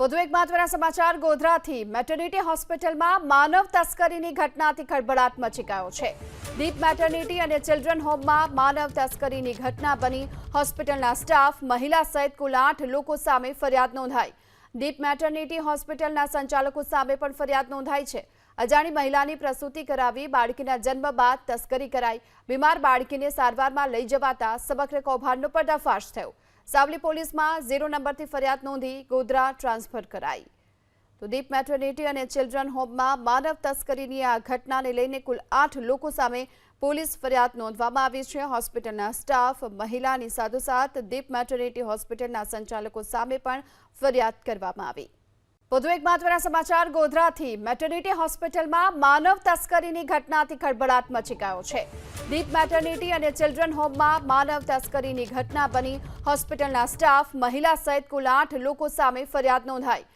વધુ એક મહત્વના સમાચાર ગોધરાથી. મેટર્નિટી હોસ્પિટલમાં માનવ તસ્કરીની ઘટનાથી ખળભળાટ મચી ગયો છે. દીપ મેટર્નિટી અને ચિલ્ડ્રન હોમમાં માનવ તસ્કરીની ઘટના બની. હોસ્પિટલના સ્ટાફ, મહિલા સહિત કુલ આઠ લોકો સામે ફરિયાદ નોંધાઈ. દીપ મેટર્નિટી હોસ્પિટલના સંચાલકો સામે પણ ફરિયાદ નોંધાઈ છે. અજાણી મહિલાની પ્રસૂતિ કરાવી બાળકીના જન્મ બાદ તસ્કરી કરાઈ. બીમાર બાળકીને સારવારમાં લઈ જવાતા સમગ્ર કૌભાંડનો પર્દાફાશ થયો. સાવલી પોલીસમાં ઝીરો નંબરથી ફરિયાદ નોંધી ગોધરા ટ્રાન્સફર કરાઈ. તો દીપ મેટર્નિટી અને ચિલ્ડ્રન હોમમાં માનવ તસ્કરીની આ ઘટનાને લઈને કુલ આઠ લોકો સામે પોલીસ ફરિયાદ નોંધવામાં આવી છે. હોસ્પિટલના સ્ટાફ, મહિલાની સાથોસાથ દીપ મેટર્નિટી હોસ્પિટલના સંચાલકો સામે પણ ફરિયાદ કરવામાં આવી. વધુ એક મહત્વના સમાચાર, ગોધરાથી મેટર્નિટી હોસ્પિટલમાં માનવ તસ્કરીની ઘટનાથી ખળભળાટ મચી ગયો છે. દીપ મેટર્નિટી અને ચિલ્ડ્રન હોમમાં માનવ તસ્કરીની ઘટના બની. હોસ્પિટલના સ્ટાફ મહિલા સહિત કુલ આઠ લોકો સામે ફરિયાદ નોંધાઈ.